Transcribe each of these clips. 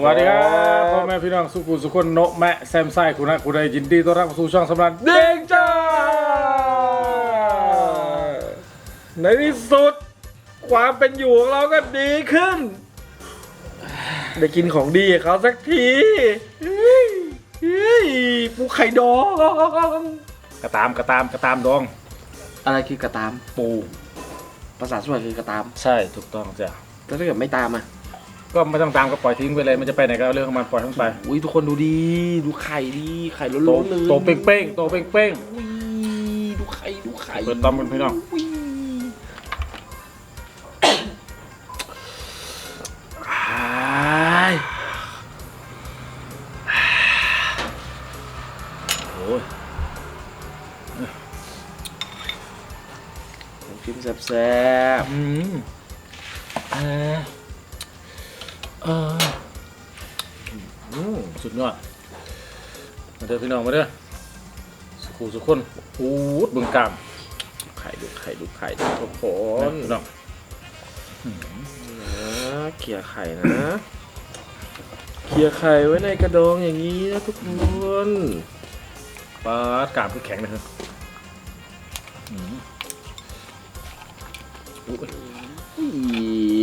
เคไปสวัสดีครับพ่อแม่พี่น้องสุขุมสุขคนโนะแมะแซมไซคุณนะคุณได้ยินดีต้อนรับเข้าสู่ช่องสำรันเด้งจ้าในที่สุด ความเป็นอยู่ของเราก็ดีขึ้น ได้กินของดีกับเขาสักทีเฮ้ยเฮ้ยปูไข่ดองกระตามกระตามกระตามดอง อะไรคือกระตาม ปู ภาษาสวยคือกระตาม ใช่ถูกต้องจ้ะแล้วถ้าเกิดไม่ตามอะ ก็ไม่ต้องตามก็ปล่อยทิ้งไปเลยมันจะไปไหนก็เอาเรื่องของมันปล่อยทั้งไปอุ้ยทุกคนดูดี ดูไข่ดีไข่ล้โตนๆเลยโตเป้งเป้งๆโตเป้งเป้งอุ้ยดูไข่ดูไข่ๆเปิดตอมกันพี่น้องอุ้ยอ้ายโอ้ยน้ำจิ้มแซ่บอืม เด้อพี่น้องมาเด้อสุขุสุขคนอูดบึงกามไข่ดูไข่ดูไข่ดูทุกคนะนพี่น้องนะเขี่ยไข่นะเขี่ยไข่ไว้ในกระดองอย่างนี้นะทุกคนปลาดกามคือแข็งเลยเถอะอืมอุ๊ยอุ้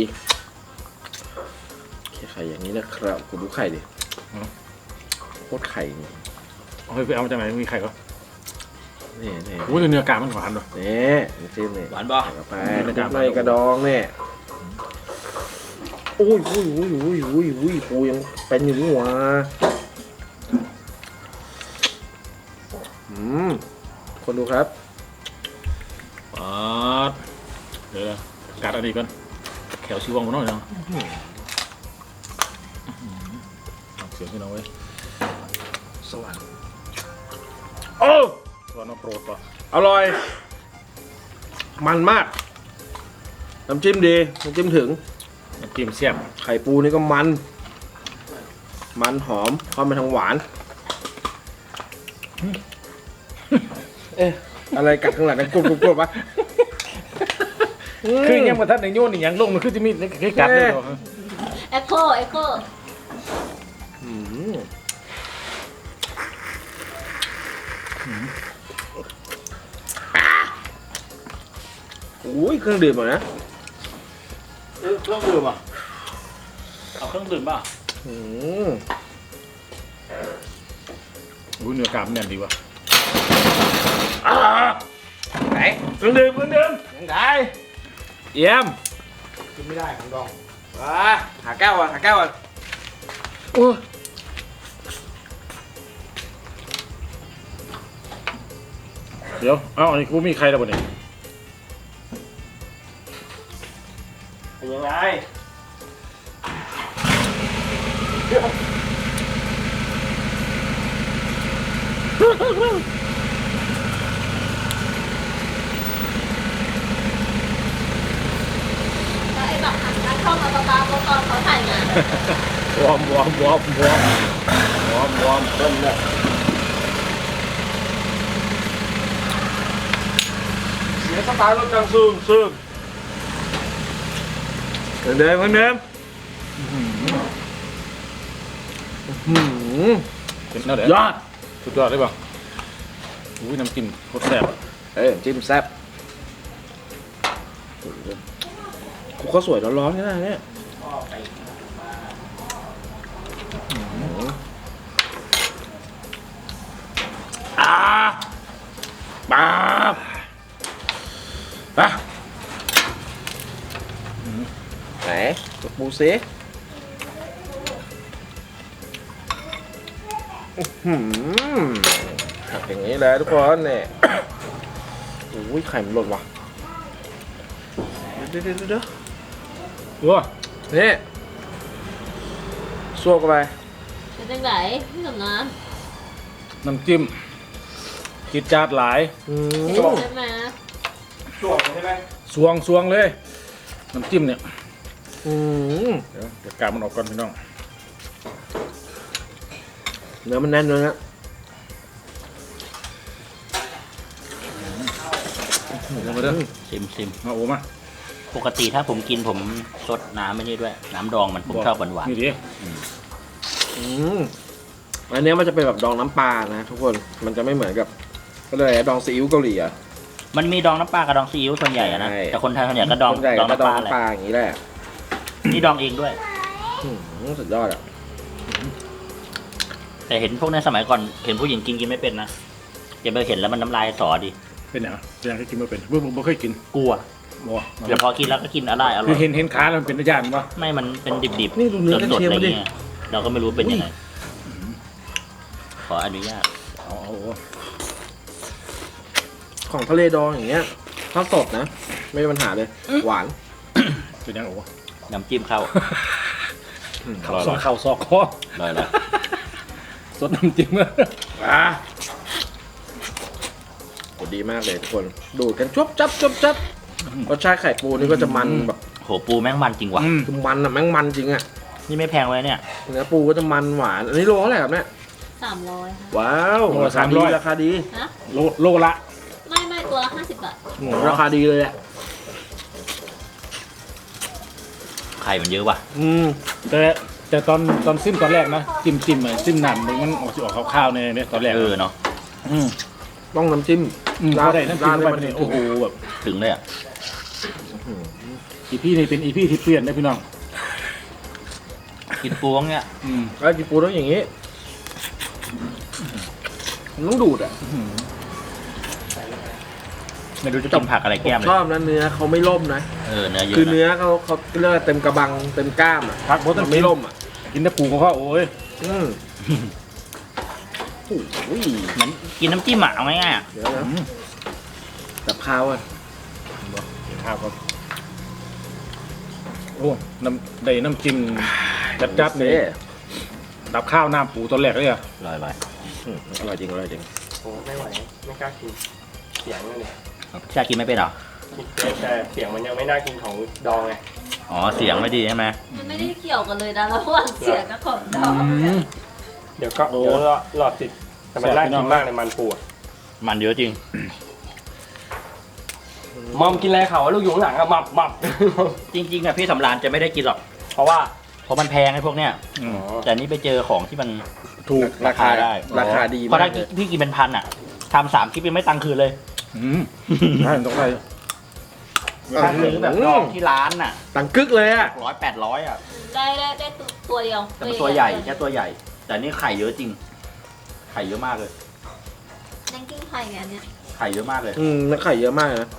ยเขี่ยไข่อย่างนี้นะครับคุณดูไข่ดิโคตรไข่นี่ เอาไปเอามาจากไหนมีใครก็นี่นี่อุ้ยเนื้อกามมันหวานด้วยนี่น้ำจิ้มนี่หวานบ่ใส่เข้าไปอืมคลุกในกระดองเนี่ยอุ้ยอุ้ยอุ้ยอุ้ยอุ้ยอุ้ยปูยังเป็นอยู่นี่หว่าอืมคนดูครับปลาดเดี๋ยวนะกัดอันนี้ก่อนแขวชิวงมาหน่อยเนาะเอาเสียงพี่น้องเว้ยสวรรค์ โอ้ตัวน้องโปรดปะอร่อย มันมาก น้ำจิ้มดี น้ำจิ้มถึง น้ำจิ้มเสียบไข่ปูนี่ก็มัน มันหอมเข้ามาทางหวาน เอ๊ะอะไรกัดข้างหลังกันกรุบกรุบกรุบวะคือยังมาทัดในโยนนี่ยังลงมันคือจะมีแค่กัดเลยเหรอ เอ็กโคเอ็กโค อืม อุ้ยเครื่องดื่มเหรอนะเครื่องดื่มอะเอาเครื่องดื่มป่ะอืมอุ้ยเนื้อกามแน่นดีว่ะไหนเครื่องดื่มเครื่องดื่มยังไงเยี่ยมกินไม่ได้ของดองอ่าหาแก้วอะหาแก้วอะโอ้เดี๋ยว เอ้าอันนี้กูมีใครแล้วบ่เนี่ยเป็น แล้วไอ้แบบหันการช่องเอาปลาปลาโมตอนเขาถ่ายงานวอร์มวอร์มวอร์มวอร์มวอร์มวอร์มเริ่มเลยเสียสไตล์รถจังซูมซูมเห มือนเดิมเหมือนเดิมหืมเป็นแนวไหนยอดสุดยอดเลยป่ะอุ้ยน้ำจิ้มโคตรแซ่บอะเอ้ยจิ้มแซ่บกูเขาสวยร้อนๆนี่นะเนี่ยอ่าป๊าบอะ ไหนตัวปูซิอื้อหือหักอย่างนี้เลยทุกคนเนี่ยโอ้ยไข่มันหล่นว่ะเดี๋ยวเดี๋ยวเดี๋ยวเดี๋ยวว้านี่ซวกเข้าไปเป็นจังไหนพี่สมน้น้ำจิ้มกิดจาดหลายอืำมใช่ไหม สวงสวงเลย น้ำจิ้มเนี่ย อืมเดี๋ยวเดี๋ยวกามันออกก่อนพี่น้องเนื้อมันแน่นเลยนะเดี๋ยวมาเด้อชิมชิมมาโอ้มาปกติถ้าผมกินผมซดน้ำไม่นี่ด้วย น้ำดองมันผมชอบหวานหวานนี่ดิอืมอันเนี้ยมันจะเป็นแบบดองน้ำปลานะทุกคนมันจะไม่เหมือนกับ ก็เลยดองซีอิ๊วเกาหลีอะๆมันมีดองน้ำปลากับดองซีอิ๊วส่วนใหญ่อะนะใช่แต่คนไทยส่วนใหญ่ก็ดองส่วนใหญ่ดองก็น้ำดปองลาแหละน้ำปลาอย่างนี้แหละ นี่ดองเองด้วย อืมสุดยอดอะแต่เห็นพวกในสมัยก่อนเห็นผู้หญิงกินกินไม่เป็นนะจะไปเห็นแล้วมันน้ำลายสอดิเป็นอย่างเป็นอย่างที่กินไม่เป็นเมื่อผมไม่เคยกินกลัวบ่เดี๋ยวพอกินแล้วก็กินอะไรอร่คืออยเห็นเห็นขาแล้วมันเป็นญาติมั้ยไม่มันเป็นดิบๆนี่ดูเนื้อกันสดเชีๆยงอะไรมาดิเงี้ยเราก็ไม่รู้เป็นยังไงขออนุญาตเอาเอาเอาของทะเลดองอย่างเงี้ยถ้าสดนะ ไม่มีปัญหาเลย หวานเป็นอย่างโอ้ น้ำจิ้มเข้าเข่าซอกเข่าซอกคอลอยลอยสดน้ำจิ้มอะอะโหดีมากเลยทุกคน ดูดกันจบจับจบจับรสชาติไข่ปูนี่ก็จะมันแบบโหปูแม่งมันจริงว่ะอืมคือมันอะแม่งมันจริงอะนี่ไม่แพงเลยเนี่ย เนื้อปูก็จะมันหวาน อันนี้โลเท่าไหร่ครับเนี่ยสามร้อยค่ะว้าวราคาดีราคาดี ฮะโลโลละ ไม่ไม่ตัวละห้าสิบบาท ราคาดีเลยอะ ข่มันเยอะว่ะ อืมแต่แต่ตอนตอนซิมตอนแรกนะจิ้มจิ้มอะจิ้มน้ำมันมันออกสิออกขาวๆในเนี่ยตอนแรกเออเนาะอืมต้องน้ำจิ้มอืมราพดอได้น้ำจิ้มราดเข้าไปให้มันเนี่ยโอ้โหแบบถึงเลยอะอีพี่นี่เป็นอีพี่ที่เปลี่ยนได้พี่น้อง กินปูงเนี่ยอืมแล้วกินปูต้องอย่างนี้มันต้องดูดอะไม่รู้จะกินผักอะไรแก้มเลชยอบนะเนื้อเขาไม่ล่มนะ เออเนื้อเยอะคือนะเนื้อเขาเขาเรียกว่าเต็มกระบังเต็มกล้ามอะพักโบตัมันนไม่ล่มอะกินแต่ปูเขาก็โอ้ยอืมโอ้ยเหมือนกินน้ำจิ้มอะเอาง่ายๆอะเดี๋ยวนะกับข้าวอะข้าวก็โอ้น้ำได้น้ำจิ้มจัดจัดๆเลยดับข้าวน้ำปูตอนแรกเลยอะลอยลอยอืมอร่อยจริงอร่อยจริงโอ้ไม่ไหวไม่กล้ากินเสียงนั่นเลยชากินไม่เป็นเหรอ แต่แต่เสียงมันยังไม่น่ากินของดองไงอ๋อเสียงไม่ดีใช่ไหมมันไม่ได้เกี่ยวกันเลยนะระหว่างเสียงกับของดองเดี๋ยวก็เดี๋ยวหลอดติดแต่มันน่ากินมากเลยมันปูอะมันเยอะจริงมอมกินอะไรเขาลูกอยู่ข้างหลังอะหมับหมับจริงๆอะพี่สำรานจะไม่ได้กินหรอก เพราะว่าเพราะมันแพงไอ้พวกเนี้ยอืมแต่นี่ไปเจอของที่มันถูกราคาราคาได้ราคาดีเพราะมาถ้ากเลยพี่กินเป็นพันอะทำสามคลิปยังไม่ตังค์คืนเลยอืมได้ต้องได้ ถ้าซื้อแบบดองที่ร้านน่ะตังกึกเลยอะร้อยแปดร้อยอะได้ได้ได้ตัวตัวเดียวแต่มันตัวใหญ่แค่ตัวใหญ่ แต่นี่ไข่เยอะจริง ไข่เยอะมากเลยนั่งกิ้งไข่ไงอันเนี้ยไข่เยอะมากเลย อืมแล้วไข่เยอะมากเลยนะ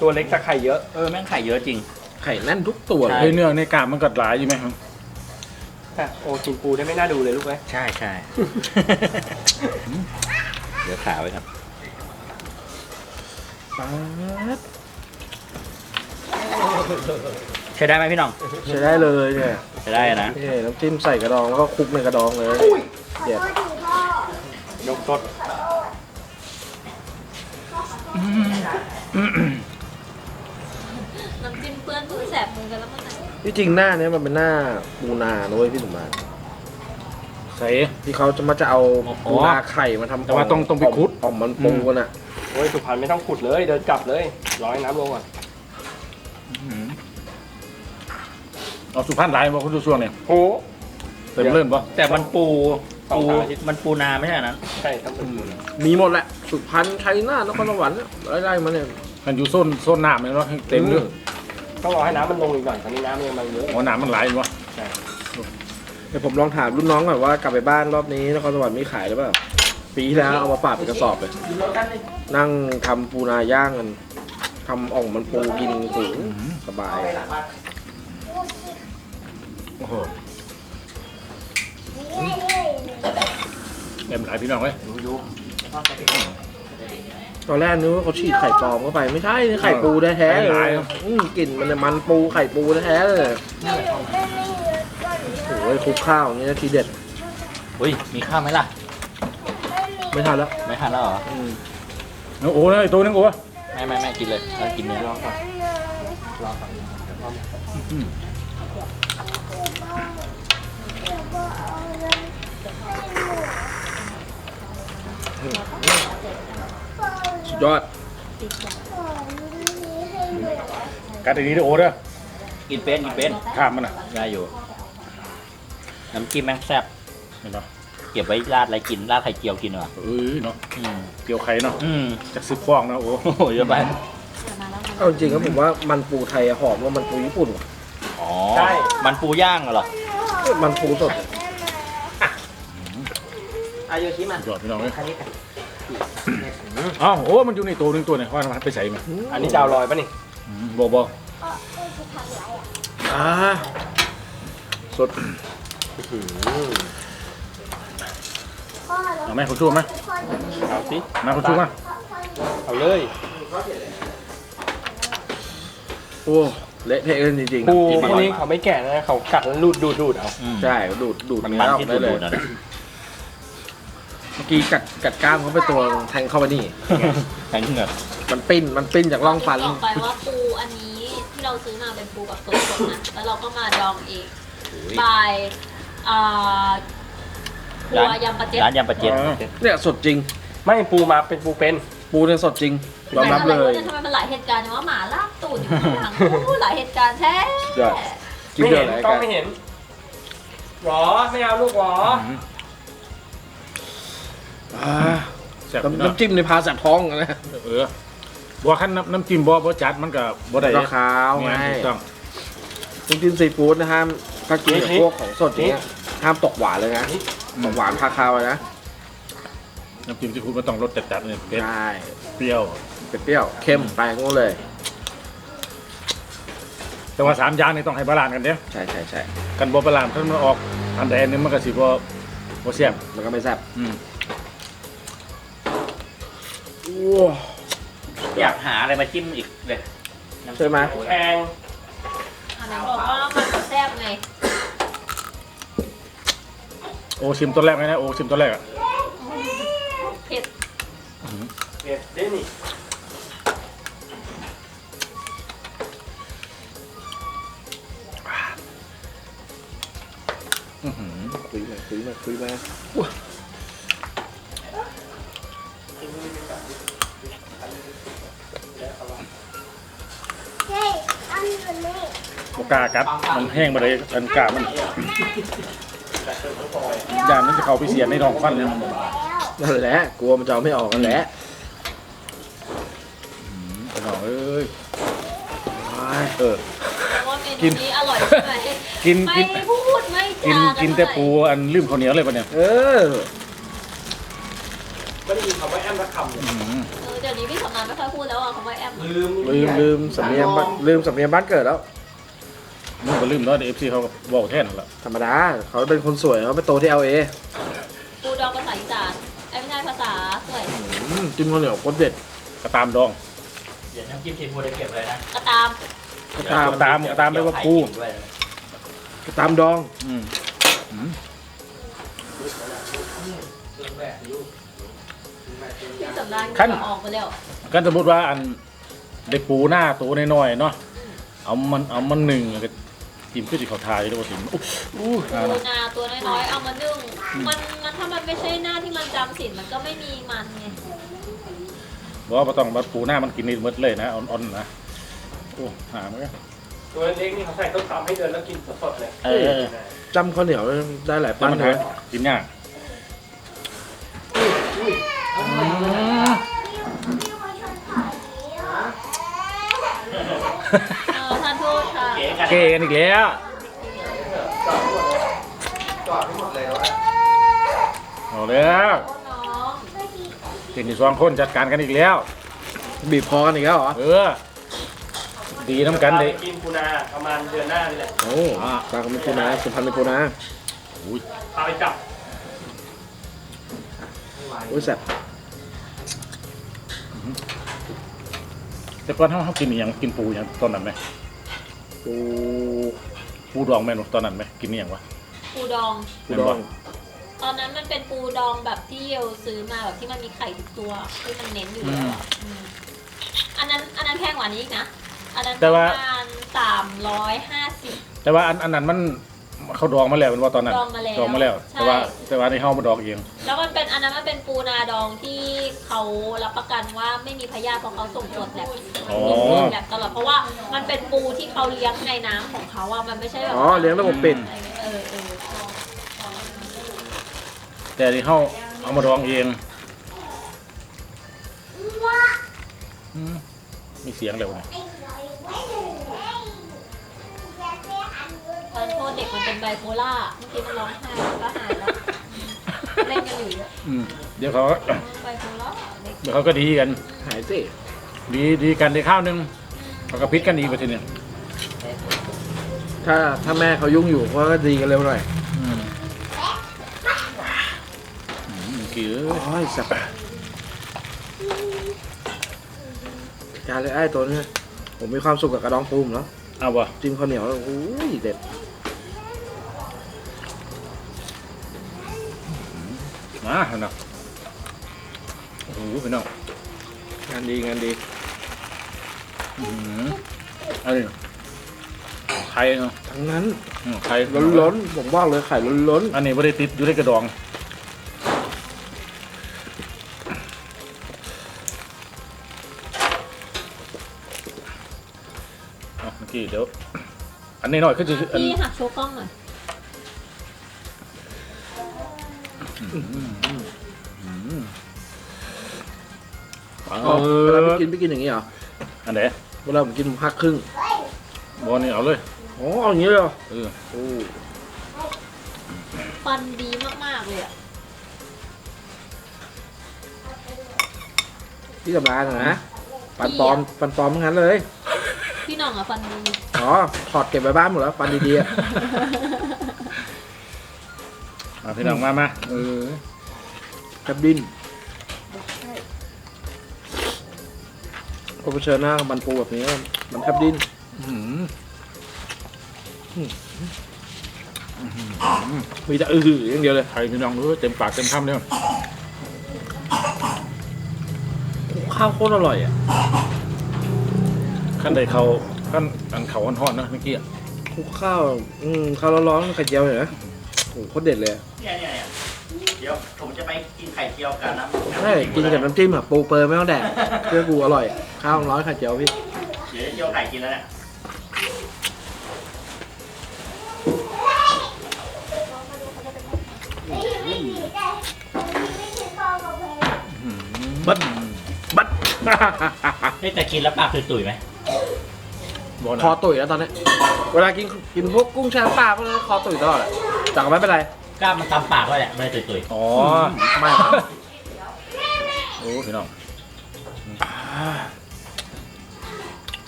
ตัวเล็กแต่ไข่เยอะเออแม่งไข่เยอะจริง ไข่แน่นทุกตัวเลใช่ยเฮ้ยเนื้อในกล้ามมันก็หลายอยู่ไหมครับแต่โอ้กินปูได้ไม่น่าดูเลยลูกเอ้ยใช่ใช่เดี๋ยวขาไว้ครับ ป๊าดใช้ได้ไหมพี่น้องใช้ได้เลยเนี่ยใช้ได้นะ นี่น้ำจิ้มใส่กระดองแล้วก็คลุกในกระดองเลยเด็ดยกสดน้ำจิ้มเปื้อนเปื้อนแสบมือกันแล้วมันไหนที่จริงหน้าเนี้ยมันเป็นหน้าปูนานะเว้ยพี่สมบัติใส่ ที่เขาจะมาจะเอาอ๋อปูนาไข่มาทำแต่ว่าต้องต้องไปขุด อ่อมมันปูกันอะ โอ้ยสุพรรณไม่ต้องขุดเลย เดินกลับเลยร้อยน้ำลงอะเอาสุพรรณหลายบ่คุณดูช่วงเนี่ยโอ้เต็มเลื่อนบ่แต่มันปูสองปูสามอาทิตย์ มันปูนาไม่ใช่อันนั้นใช่ต้องเป็นปูมีหมดแหละ สุพรรณชัยนาทนครสวรรค์ไล่ๆมาเนี่ย มันอยู่โซนโซนน้ำเลยเนาะเต็มเลยต้องรอให้น้ำมันลงอีกหน่อยตอนนี้น้ำมันยังมันเยอะ หัวน้ำมันไหลายอยู่วะใช่เดี๋ยวผมลองถามรุ่นน้องก่อนว่ากลับไปบ้านรอบนี้นครสวรรค์มีขายหรือเปล่า ปีที่แล้วเอามาฝากเป็นกระสอบเลย นั่งทำปูนาย่างกันทำอ่องมันปูกินสูงสบาย โอ้โหเต็มหลายพี่น้องเลยตอนแรกนึกว่าเขาฉีดไข่ปลอมเข้าไปไม่ใช่นี่ไข่ปูแท้ๆเลยอืมกลิ่นมันเนี่ยมันปูไข่ปูแท้ๆเลยโอ้ยคลุกข้าวอย่างนี้นะทีเด็ดอุ้ย มีข้าวไหมล่ะ ไม่ทันแล้วไม่ทานแล้วเหรออืมโอ้โหนะไอ้ตัวนึงโอ้ไม่ไม่ไม่กินเลยเรากินเนื้อรอก่อนรอก่อนสุดยอดติดใจกัดดีๆเด้อโอ้เด้อกินเป็นกินเป็นข้ามมันน่ะได้อยู่ น้ำจิ้มแม่งแซ่บเห็นเนาะ เก็บไว้ราดอะไรกินราดไข่เจียวกินเหรอเอ้ยเนาะอืมเกี่ยวไข่เนาะอืมจากสิบฟองนะโอ้โอ้โหเยอะไปมาแล้วเอาจริงๆครับผมว่ามันปูไทยอะหอมกว่ามันปูญี่ปุ่นว่ะอ๋อมันปูย่างเหรอมันปูสดอายุชิมันยอดพี่น้องเอ้ยอ้าวโอ้มันอยู่ในตัวหนึงตัวเนี่ยว่ามันไปใส่มันอันนี้ดาวลอยปะนี่อืมบอกบอกอ่าสด เอาไหมคุณชูไหมเอาสิมาคุณชูมาเอาเลย โอ้เละเทะกันจริงปูพวกนี้เขาไม่แก่นะเขากัดแล้วรูดดูดดูดเอาอืมๆใช่ดูดดูดมันเนื้มันอออกที่ได้เลดูยดๆนะเมื่อกี้กัดกัดกล้ามเขาไปตัวแทงเข้าไปนี่แทงเหงือกมันปิ้นมันปิ้นจากร่องฟันบอกไปว่าปูอันนี้ที่เราซื้อมาเป็นปูแบบสดๆนะแล้วเราก็มาดองเองบายอ่า ครัวยำปลาเจ็ดร้านยำปลาเจ็ดอ๋อเนี่ยสดจริง ไม่ปูมาเป็นปูเป็น ปูเนี่ยสดจริงยอมรับเลยแต่ทำไมมันหลายเหตุการณ์เนี่ยว่าหมาลากตูดอยู่ข้างหลังโอ้หลายเหตุการณ์แท้ยอด กินไม่เดือเห็ดนอะไรกล้อกังนไม่เห็นหรอไม่เอาลูกหรออืมอ่าแซ่บพี่น้องน้ำจิ้มในพาแสบท้องนะเออบัวขั้นน้ำน้ำจิ้มบัวบัวจัดมันก็บ่ได้ราคาวไงเนี่ยถูกต้องน้ำจิ้มซีฟู้ดนะห้ามถ้ากินกับพวกของสดอย่างเงี้ยห้ามตกหวานเลยนะ ตกหวานพาคาวเลยนะน้ำจิ้มที่คุณมันต้องรสจัดๆเนี่ยเผ็ดใช่เปรี้ยว เปรี้ยวเข้มไปงูเลย แต่ว่าสามอย่างนี่ต้องให้บาลานซ์กันเด้อใช่ใช่ใช่กันบ่บาลานซ์ถ้ามันออกอันใดอันหนึงมันก็สิบ่บ่แซ่บมันก็ไม่แซ่บอืมโอ้อยากหาอะไรมาจิ้มอีกเลยใช่ไหม แพงอันนั้นบอกว่ามันแซ่บไง โอชิมตัวแรกไหมนะโอชิมตัวแรกอะเผ็ดเผ็ดได้นี่อื้อหือคุยมาคุยมาคุยมาบ่กล้ากัดมันแห้งบ่ได้อันกล้ามัน ย่านมันจะเข้าไปเสียในท้องฟันเลยนั่นแหละกลัวมันจะเอาไม่ออกนั่นแหละพี่น้องเอ้ยว้ายเออแต่ว่าเมนูนี้อร่อยใช่ไหมกินไม่กินพูดไม่กินจากินแต่ปูอันลืมข้าวเหนียวเลยปะเนี่ยเออไม่ได้ยินคำว่าแอมสักคำเลยอื้อหือเออเดี๋ยวนี้พี่สำนานไม่ค่อยพูดแล้วอะคำว่าแอมลืมลืมลืมสำเนียงบ้านลืมสำเนียงบ้านเกิดแล้ว มันก็ลืมเนาะเอฟซีเขาก็บอกแทนนั่นละธรรมดา เขาเป็นคนสวยเขาไปโตที่เอลเอปูดองภาษาอีสานไอ้ไม่ใช่ภาษาสวยจิ้มข้าวเหนียวโคตรเด็ดกระตามดอง เดี๋ยวน้ำจิ้มซีฟู้ดได้เก็บเลยนะกระตามกระตามกระตามกระตามไปว่าปูด้วยกระตามดอง อืมอืมพี่สำนานออกไปแล้วกันสมมติว่าอันได้ปูหน้าตัวน้อยๆเนาะเอามันเอามันหนึ่งแล้ว ก็จิ้มขึ้นที่เขาทายด้วยว่าถึงอุ๊ยอู้อ่าปูนะนาตัวน้อยๆเอามานึ่งมันมันถ้ามันไม่ใช่หน้าที่มันจำสินมันก็ไม่มีมันไงบอกว่าบ่ต้องมาปูหน้ามันกินนี่หมดเลยนะอ่อนๆนะโอ้หามันก็ตัวเล็กนี่เขาใส่ต้มตำให้เดินแล้วกินสดๆเลยเออจำข้าวเหนียวได้หลายแต่ปั้นมันเลหายกินยาก เก๋กันเกกันอีกแล้วเอาแล้วน้องเก่งที่สองคนจัดการกันอีกแล้ว บีบคอกันอีกแล้วเหรอ เออ ดีน้ำกันเลยกินปูนาประมาณเดือนหน้านี่แหละโอ้ปลากระเป็นปูนาสุพรรณเป็นปูนาอุ้ยพาไปจับโอ้ยแซ่บแต่ก่อนเขาเขากินอหย่างกินปูอย่างตอนนั้นไหม ปูปูดองแม่นบ่ตอนนั้นไหมกินอหย่างวะปูดอง ปูดองตอนนั้นมันเป็นปูดองแบบที่เยลซื้อมาแบบที่มันมีไข่ทุกตัวที่มันเน้นอยู่แล้วอะอืมอันนั้นอันนั้นแพงกว่านี้อีกนะ อันนั้นประมาณสามร้อยห้าสิบแต่ว่าอันอันนั้นมัน เขาดองมาแล้วเป็นว่าตอนนั้นดองมาแล้วดองมาแล้ว ใช่ แต่ว่าแต่ว่าในเฮามาดองเอง แล้วมันเป็นอันนั้นมันเป็นปูนาดองที่เขารับประกันว่าไม่มีพยาธิเพราะเขาส่งตรวจแลบอ๋อตรวจแลบตลอดเพราะว่ามันเป็นปูที่เขาเลี้ยงในน้ำของเขาอะมันไม่ใช่แบบอ๋อเลี้ยงระบบปิดเออเออแต่ที่เฮาเอามาดองเองอืมมีเสียงเลยวะต มันเป็นไบโพล่าเมื่อกี้มันร้องไห้แล้วก็หายแล้วเล่นกันอยู่เนี่ยอืมเดี๋ยวเขาไบโพล่าเด็กเดี๋ยวเขาก็ดีกัน หายสิดีดีกันได้ข้าวหนึงเขาก็พิษกันอีกไปทีเนี่ยถ้าถ้าแม่เขายุ่งอยู่เขาก็ดีกันเร็วหน่อยอืมอืมกี่เอ้ย โอ้ยสับการเลยไอ้ตัวเนี้ยผมมีความสุขกับกระดองปูมแล้วเอาวะจิ้มข้าวเหนียวแล้วโอ้ยเด็ด มาเอาเนาะโอ้โหพี่น้องงานดีงานดีอืมเอะไรไข่เนาะทั้งนั้นอืมไข่ล้นๆผมบอกเลยไข่ล้นอันนี้ไม่ได้ติดอยู่ในกระดองเอาเมื่อกี้เดี๋ยว อันนี้หน่อยก็จะอันพี่หักโชว์กล้องหน่อยเอๆ อ๋อเวลาไปอกินไปกินอย่างนี้เหรอ อันไหนเวลาผมกินผมพักครึ่ง บอลนี่เอาเลย อ๋อเอาอย่างนี้เลยเหรอเออ โอ้ฟันดีมากๆเลยอะที่สำราญอะนะฟันปลอมฟันปลอมทั้งนั้นเลย พี่หน้องอะฟันดี อ๋อถอดเก็บไว้บ้านหมดแล้วฟันดีๆอะมาพี่น้องมามาเออแคบดิน พอเผชิญหน้ากับมันปูแบบนี้ มันแคบดินอื้อหือมีแต่อือหืออย่างเดียวเลยไข่พี่น้องดูเต็มปากเต็มคำเลยข้าวโคตรอร่อยอะขั้นใดเขาขั้นอันเขาห่อนๆเนอะเมื่อกี้อะคลุกข้าว อืมข้าวร้อนๆไข่เจียวเลยนะโอ้โหโคตรเด็ดเลยอะเนี่ยเนี่ยเนี่ยเดี๋ยวผมจะไปกินไข่เจียวกันนะใช่กินกับน้ำจิ้มอะปูเปอร์ไม่ต้องแดกเพื่อกูอร่อยอะ ข้าวร้อนไข่เจียวพี่ เดี๋ยวจะเจียวไข่กินแล้วเนี่ยบัดบัด เฮ้ยแต่กินแล้วปากตุยๆไหมบอลคอตุ๋ยแล้วตอนนี้ เวลากินกินพวกกุ้งแช่น้ำปลาพวกนี้คอตุ๋ยตลอดอะแต่ก็ไม่เป็นไร กล้ามมันตำปากไว้แหละไม่ได้ตุยอ๋อ ไม่โอ้พี่น้อง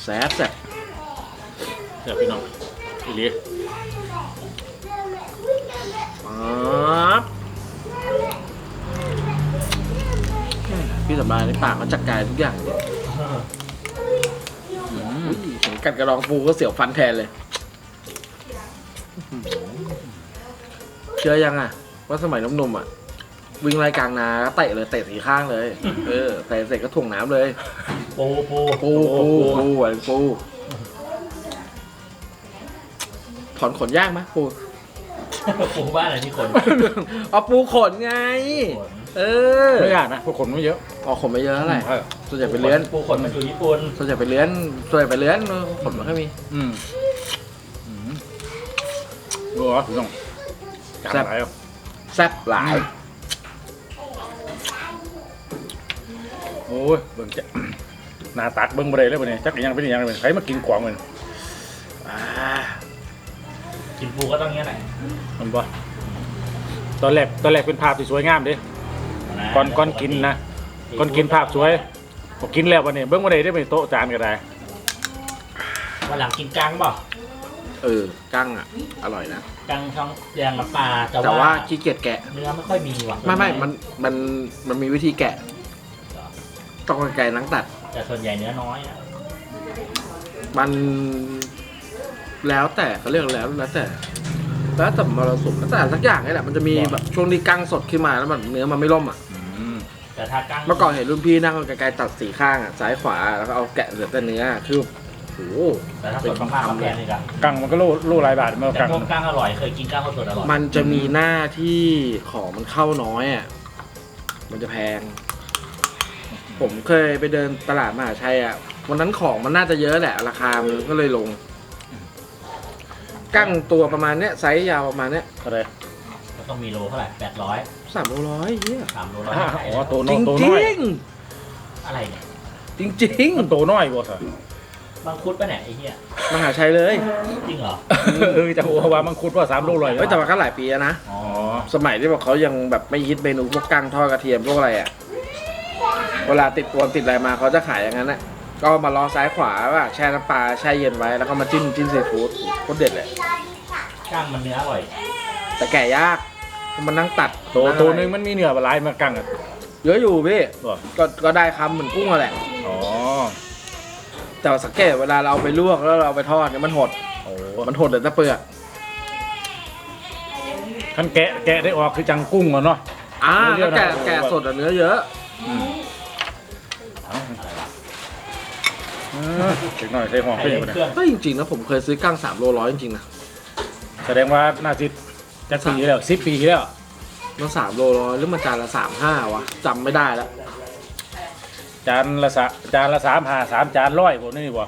แซ่บแซ่บเดี๋ยวพี่น้องอีหลีปั๊บพี่สำรานในปากมันจัดการทุกอย่างเลยเห็นกัดกระรองปูก็เสียวฟันแทนเลย เชื่อยังอะ ว่าสมัยหนุ่มๆอะ วิ่งไล่กลางนาเตะเลยเตะสีข้างเลย เออเตะเสร็จก็ถ่วงน้ำเลย ปูปูปูปูปูไหวปูถอนขนยากไหมปู ปูบ้านอะไรที่คนเอาปูขนไง เออไม่ยากนะพวกคนไม่เยอะออกขนไม่เยอะเท่าไหร่เออส่วนใหญ่ไปเลื้อนปูขนมันอยู่ญี่ปุ่นส่วนใหญ่ไปเลื้อนส่วนใหญ่ไปเลื้อนขนไม่ค่อยมีอืมอืมดูเหรอพี่น้องจานแซ่บอะไรอะแซ่บหลายโอ้ยเบิ่งจะ หน้าตักเบิ่งบ่ได้เลยบ่เนี่ยจักอีหยังเป็นอีหยังเลยใครมากินขวางมันอ่ากินปูก็ต้องเงี้ยแหละมันบ่ตอนแรกตอนแรกเป็นภาพที่สวยงามเด้ก่อนก่อนกินนะก่อนกินภาพสวยพอกินแล้ววันนี้เบิ่งบ่ได้ได้ไปโต๊ะจานก็ได้วันหลังกินกังเปล่าเออกั้งอะ อร่อยนะกังช่องแดงกับปลาแต่แต่ว่าว่าขี้เกียจแกะ เนื้อไม่ค่อยมีว่ะไม่ไม่มันมันมันมีวิธีแกะ ต้องกรรไกรนังตัด แต่ส่วนใหญ่เนื้อน้อยอะมันแล้วแต่เขาเรียกแล้วแล้วแต่แล้วแต่มรสุมแล้วแต่สักอย่างนี่แหละมันจะมีแบบช่วงที่กั้งสดขึ้นมาแล้วมันเนื้อมันไม่ล่มอะอืมแต่ถ้ากังเมื่อก่อนเห็นรุ่นพี่นั่งเอากรรไกรตัดสีข้างอะซ้ายขวาแล้วก็เอาแกะเหลือแต่เนื้อคือโอ้โหแต่ถ้าสดมากๆก็แพงเลยอะกังมันก็โลโลหลายบาทเมื่อแต่กังพวกก้างอร่อยเคยกินก้างสดๆอร่อยมันจะมีหน้าที่ของมันเข้าน้อยอะมันจะแพง ผมเคยไปเดินตลาดมหาชัยอะวันนั้นของมันน่าจะเยอะแหละ ราคามันก็เลยลง กั้งตัวประมาณเนี้ยไซส์ยาวประมาณเนี้ยอะไรก็ต้องมีโลเท่าไหร่แปดร้อยสามร้อยเฮียสามโลร้อยอ่าอ๋อตัวจน้อริยงตัวจน้อยริงอะไรเนี่ยจริงจริงมันตัวน้อยบ่สิบางคุดปะเนี่ยไอ้เหี้ยๆมหาชัยเลยจริงเหรอเออจะหัวว่ามันคุดว่าสามโลลอยเฮ้ยแต่ว่าก็หลายปีแล้วนะอ๋อ สมัยที่บอกเขายังแบบไม่ฮิตเมนูพวกกั้งทอดกระเทียมพวกอะไรอะ เวลาติดตัวติดอะไรมาเขาจะขายอย่างนั้นน่ะก็มาล้อซ้ายขวาว่าแช่น้ำปลาแช่เย็นไว้แล้วก็มาจิ้มจิ้มซีฟู้ดโคตรเด็ดเลยก้างมันเนื้ออร่อย แต่แก่ยากมันนั่งตัดตัวนั่งอะไรตัวหนึงมันมีเนื้อหลายมากังอะเยอะอยู่พี่บ่ก็ก็ได้คำเหมือนกุ้งอะแหละอ๋อแต่ว่าสังเกตเวลาเราเอาไปลวกแล้วเราเอาไปทอดเนี่ยมันหดโอ้มันหดเหลือแต่เปลือกคันแกะแกะได้ออกคือจังกุ้งอะเนาะอ่าเนื้อเยถ้าอะนะแก่แก่สดอะเนื้อเยอะ เออเด็กหน่อยใส่หอมไข่ไปอเล้ยู่งนะเครื่องเฮ้ยจริงๆนะผมเคยซื้อกั้งสามโลร้อยจริงๆนะแสดงว่าน่าจะจะปีแล้วสิบปีแล้วมันสามโลร้อยหรือมันจานละสามห้าวะจำไม่ได้แล้วจานละสะจานละสามหาสามจานร้อยบ่นี่บ่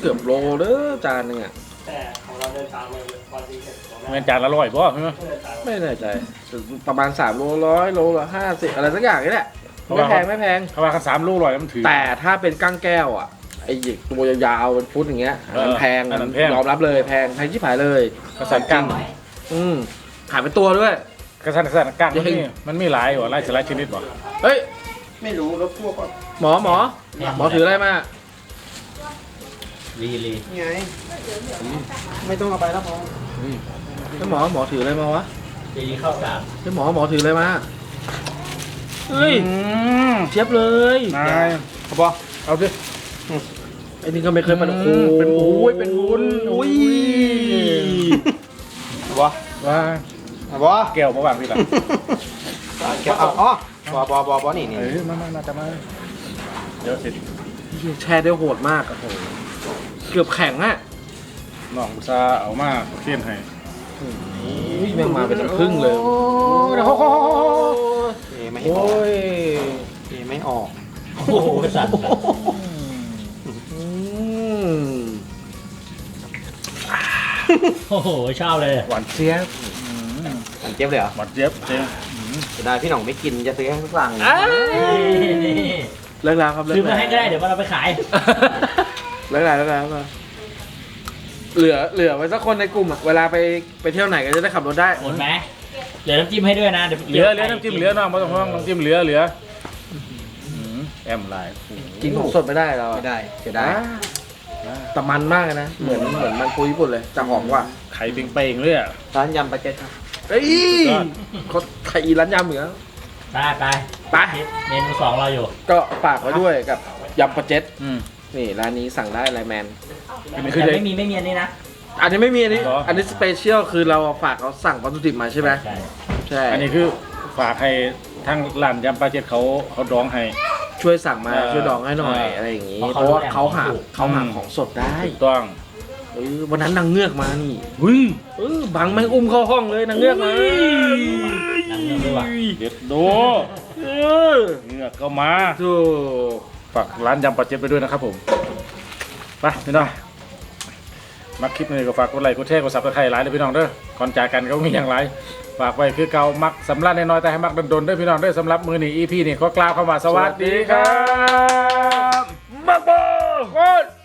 เกือบโลเด้อจานหนึงอะแต่ของเราเดินตามมาพอดีเสร็จของเราแม่นจานละร้อยบ่ใช่ไหมไม่แน่ใจประมาณสามโลร้อยโลละห้าสิบอะไรสักอย่างนี่แหละ ไม่แพงไม่แพงเขาว่ากันสามโลร้อยมันถือ แต่ถ้าเป็นกั้งแก้วอะไอ้หยิกตัวยาวๆเป็นฟุตอย่างเงี้ยอันนั้นเออแพงอันนั้นแพงยอมรับเลยแพงแพงที่ผายเลยกระสันกังอืมขายเป็นตัวด้วยกระสันกระสันกังมันจริมีงมันมีหลายบ่หลายหลายชนิดบ่เฮ้ยไม่รู้แล้วพวกก็หมอหมอหมอถืออะไรมาลีลีไงไม่ต้องเอาไปแล้วพอเฮ้ยหมอหมอถืออะไรมาวะลีลีเข้าสามเฮ้ยหมอหมอถืออะไรมา เฮ้ยอืมเทียบเลยนายเอาปะเอาสิไอ้นี่ก็ไม่เคยมาโอ้โหเป็นโอ้ยเป็นวุ้วุ้นนอุ้ยเอาปะว่าเอาปะแก้วบ่วางพี่ล่ะเอาอ๋อบอบอบอบอนี่นี่เอ้ยมามามาจะมาเดี๋ยวสิเหี้ยแช่ได้โหดมากอะโอ้โหเกือบแข็งอะน้องอุตส่าห์เอามาเทียนให้อุ้ ยแม่งมาเป็นน้ำผึ้งเลยโอ้โหเอไม่โอ้ยเอไม่ออกโอ้โหสัตว์อืมโอ้โหชอบเลย หวานเจี๊ยบอันเจี๊ยบเลยเหรอหวานเจี๊ยบเจี๊ยบจะได้พี่หน่องไม่กินจะซื้อให้ทุกสั่งเอ้ยนี่เลิกแล้วครับเลิกซื้อแล้มาวให้ก็ได้เดี๋ยวเราไปขาย เลิกแล้วเลิกแล้วเลิกแล้ว เหลือเหลือไว้สักคนในกลุ่มอะเวลาไปไปเที่ยวไหนก็จะได้ขับรถได้ หมดไหมเหลือน้ำจิ้มให้ด้วยนะเดี๋ยวเหลือเหลือน้ำจิ้มเหลือน้องไม่ต้องห่วงน้ำจิ้มเหลือเหลืออืมแอมหลายโอ้โหกินของสดไม่ได้เราไม่อะได้เสียดายแต่มันมากเลยนะ เหมือนเหมือนมันปูญี่ปุ่นเลยแต่หอมกว่าไข่เป่งๆเลยอะร้านยำปลาเจ็ดครับเฮ้ยยอดเขาไทยร้านยำเหมือนไปไปไปเมนูสองเราอยู่ ก็ฝากไว้ด้วยกับยำปลาเจ็ดอืม นี่ร้านนี้สั่งได้ไลน์แมนอันนี้คือแต่เด็กไม่มีไม่มีอันนี้นะอันนี้ไม่มีอันนี้ เหรออั อันนี้สเปเชียลคือเราฝากเขาสั่งวัตถุดิบมาใช่ไหมใช่ใช่อันนี้คือฝากให้ทางร้านยำปลาเจ็ดเขาเขาร้องให้ ช่วยสั่งมาเออช่วยดองให้หน่อยเอออ อะไรอย่างนี้ เพราะว่าเขาหาเขาหาของสดได้ถูกต้องเออวันนั้นนางเงือกมานี่หุ้ยเออบังแม่งอุ้มเข้าห้องเลยนางเงือกมาหนังเรื่องด้วยว่ะเด็ดโดเออเหงือกก็มา ถูก ฝากร้านยำปลาเจ็ดไปด้วยนะครับผมไปพี่น้องมักคลิปนี้ก็ฝากกดไลค์กดแชร์กดซับสไครต์ไลน์เลยพี่น้องเด้อก่อนจากกันก็มีอย่างไรฝากไว้คือเก่ามักสำลักน้อยๆแต่ให้มักดนๆเด้อพี่น้องเด้อสำหรับมือนี้ EP นี้ขอกล่าวคำว่าสวัสดีครับมักบอล